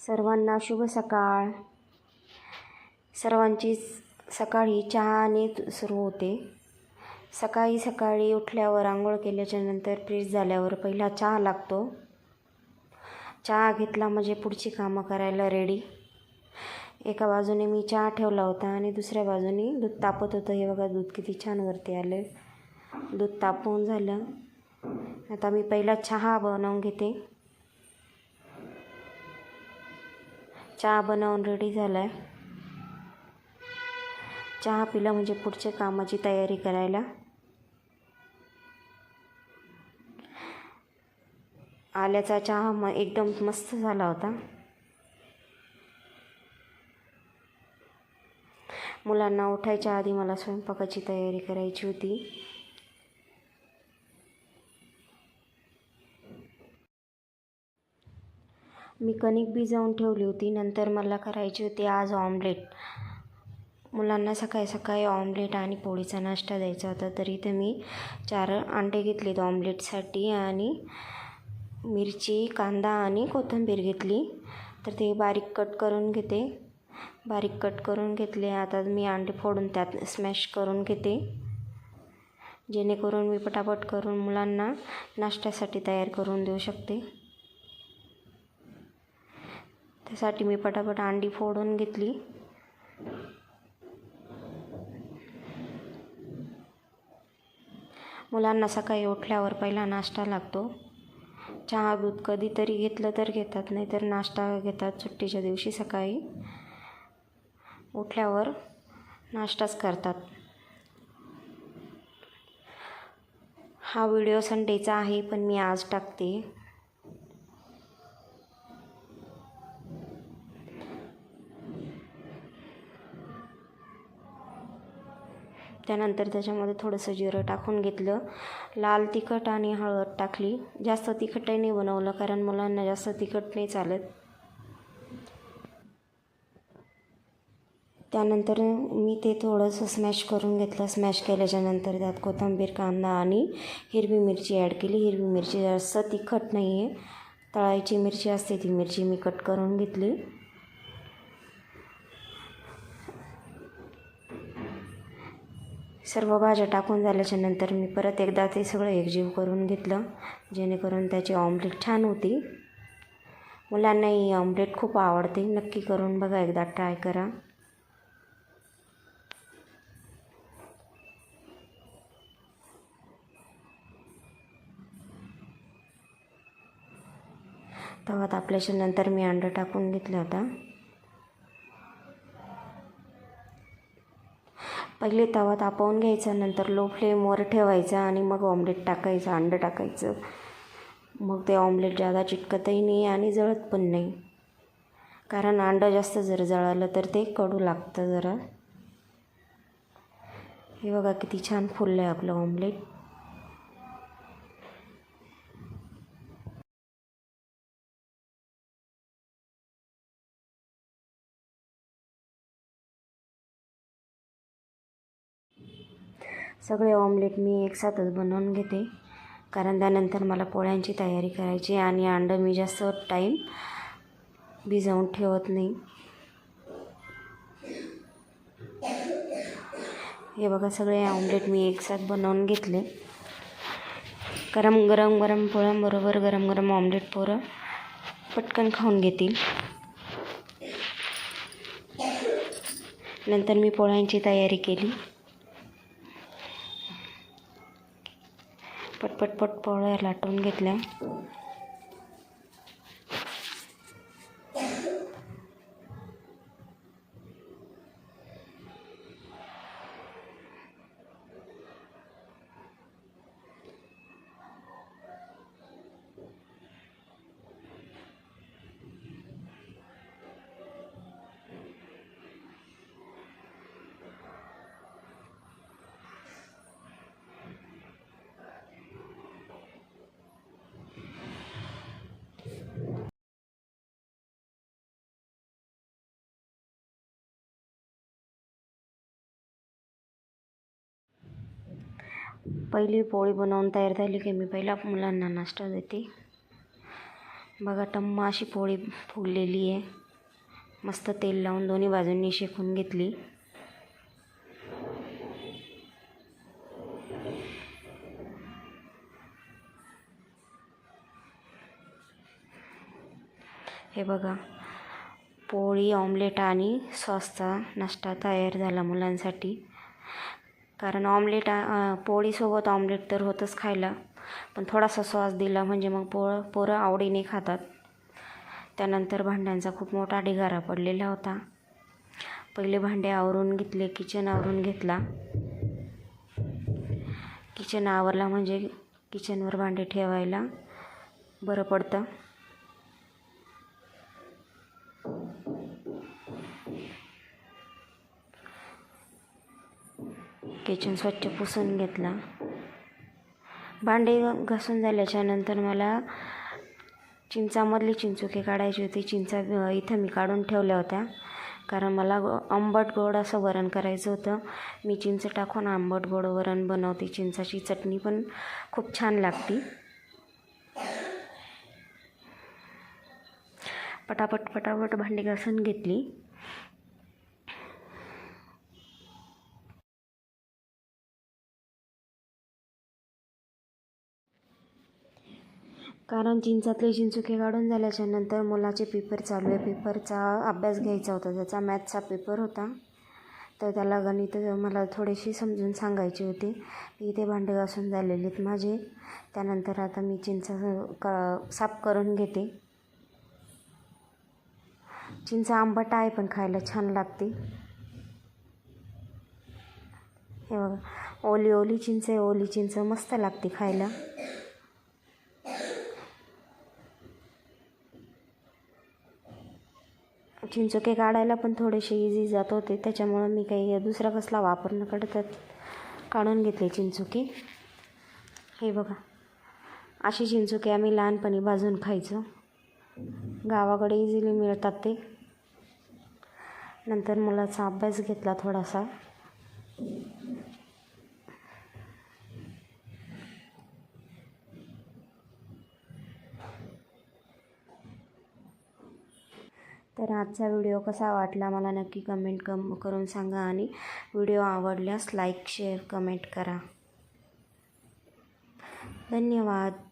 सर्वांना शुभ सकाळ. सर्वांची सकाळी चहाने सुरू होते. सकाळी सकाळी उठल्यावर आंघोळ केल्याच्यानंतर फ्रेश झाल्यावर पहिला चहा लागतो. चहा घेतला म्हणजे पुढची कामं करायला रेडी एका बाजूने मी चहा ठेवला होता आणि दुसऱ्या बाजूने दूध तापत होतं. हे बघा दूध किती छान वरती आलं दूध तापवून झालं. आता मी पहिला चहा बनवून घेते. चहा बनवून रेडी झाला आहे चहा पिला म्हणजे पुढच्या कामाची तयारी करायला. आल्याचा चहा म एकदम मस्त झाला होता. मुलांना उठायच्या आधी मला स्वयंपाकाची तयारी करायची होती. मी कणिक भिजवून ठेवली होती. नंतर मला करायची होती आज ऑमलेट. मुलांना सकाळी सकाळी ऑमलेट आणि पोळीचा नाश्ता द्यायचा होता. तर इथे मी चार अंडे घेतलेत ऑमलेटसाठी आणि मिरची कांदा आणि कोथिंबीर घेतली. तर ते बारीक कट करून घेते. बारीक कट करून घेतले. आता मी अंडे फोडून त्यात स्मॅश करून घेते. जेणेकरून मी पटापट करून मुलांना नाश्त्यासाठी तयार करून देऊ शकते. त्यासाठी मी पटापट अंडी फोडून घेतली. मुलांना सकाळी उठल्यावर पहिला नाश्ता लागतो. चहा दूध कधीतरी घेतलं तर घेतात नाही तर नाश्ता घेतात सुट्टीच्या दिवशी सकाळी. उठल्यावर नाश्ताच करतात. हा व्हिडिओ संडेचा आहे पण मी आज टाकते. त्यानंतर त्याच्यामध्ये थोडंसं जिरं टाकून घेतलं. लाल तिखट आणि हळद टाकली. जास्त तिखटही नाही बनवलं कारण मुलांना जास्त तिखट नाही चालत. त्यानंतर मी ते थोडंसं स्मॅश करून घेतलं. स्मॅश केल्याच्यानंतर त्यात कोथिंबीर कांदा आणि हिरवी मिरची ॲड केली. हिरवी मिरची जास्त तिखट नाही आहे तळायची मिरची असते ती मिरची मी कट करून घेतली. सर्व भाज्या टाकून झाल्याच्यानंतर मी परत एकदा ते सगळं एकजीव करून घेतलं जेणेकरून त्याची ऑमलेट छान होती. मुलांनाही ऑमलेट खूप आवडते. नक्की करून बघा एकदा ट्राय करा. तवात तापल्याच्या नंतर मी अंडं टाकून घेतलं होता पहिले तवा तापवून घ्यायचा नंतर लो फ्लेमवर ठेवायचा आणि मग ऑमलेट टाकायचं अंडं टाकायचं. मग ते ऑमलेट जादा चिटकतही नाही आणि जळत पण नाही. कारण अंडं जास्त जर जळालं तर ते कडू लागतं जरा. हे बघा किती छान फुललं आहे आपलं ऑमलेट सगळे ऑमलेट मी एकसाथच बनवून घेते. कारण त्यानंतर मला पोळ्यांची तयारी करायची आणि अंडं मी जास्त टाईम भिजवून ठेवत नाही. हे बघा सगळे ऑमलेट मी एकसाथ बनवून घेतले. गरम गरम गरम पोळ्यांबरोबर गरम गरम ऑमलेट पोरं पटकन खाऊन घेतील. नंतर मी पोळ्यांची तयारी केली. पटपट पट पोळ्या लाटून घेतल्या. पहिली पोळी बनवून तयार झाली की मी पहिला मुलांना नाश्ता देते. बघा टम्मा अशी पोळी फुगलेली आहे. मस्त तेल लावून दोन्ही बाजूंनी शेकून घेतली. हे बघा पोळी ऑमलेट आणि सॉसचा नाश्ता तयार झाला मुलांसाठी. कारण ऑमलेट पोळीसोबत ऑमलेट तर होतंच खायला. पण थोडासा सॉस दिला म्हणजे मग पोळं पोरं आवडीने खातात. त्यानंतर भांड्यांचा खूप मोठा ढिगारा पडलेला होता. पहिले भांडे आवरून घेतले किचन आवरून घेतला. किचन आवरला म्हणजे किचनवर भांडे ठेवायला बरं पडतं. किचन स्वच्छ पुसून घेतला. भांडे घासून झाल्याच्यानंतर मला चिंचामधली चिंचुके काढायची होती. चिंचा इथं मी काढून ठेवल्या होत्या. कारण मला आंबट गोड असं वरण करायचं होतं. मी चिंच टाकून आंबट गोड वरण बनवते. चिंचाची चटणी पण खूप छान लागते. पटापट पटापट भांडी घासून घेतली. कारण चिंचातले चिंचुके काढून झाल्याच्यानंतर मुलाचे पेपर चालू आहे. पेपरचा अभ्यास घ्यायचा होता. त्याचा मॅथचा पेपर होता. तर त्याला गणित मला थोडीशी समजून सांगायची होती. इथे भांडे घासून झालेले आहेत माझे. त्यानंतर आता मी चिंचा क साफ करून घेते. चिंच आंबट आहे पण खायला छान लागते. हे बघा. ओली ओली चिंच आहे. ओली चिंच मस्त लागते खायला. चिंचोके काढायला पण थोडेसे इझी जात होते. त्याच्यामुळं मी काही दुसरा कसला वापर न करता काढून घेतले चिंचोके. हे बघा. अशी चिंचोके आम्ही लहानपणी भाजून खायचो. गावाकडे इझिली मिळतात ते. नंतर मुलाचा अभ्यास घेतला थोडासा. तर आजचा व्हिडिओ कसा वाटला मला नक्की कमेंट कम करून सांगा आणि व्हिडिओ आवडल्यास लाईक शेअर कमेंट करा. धन्यवाद.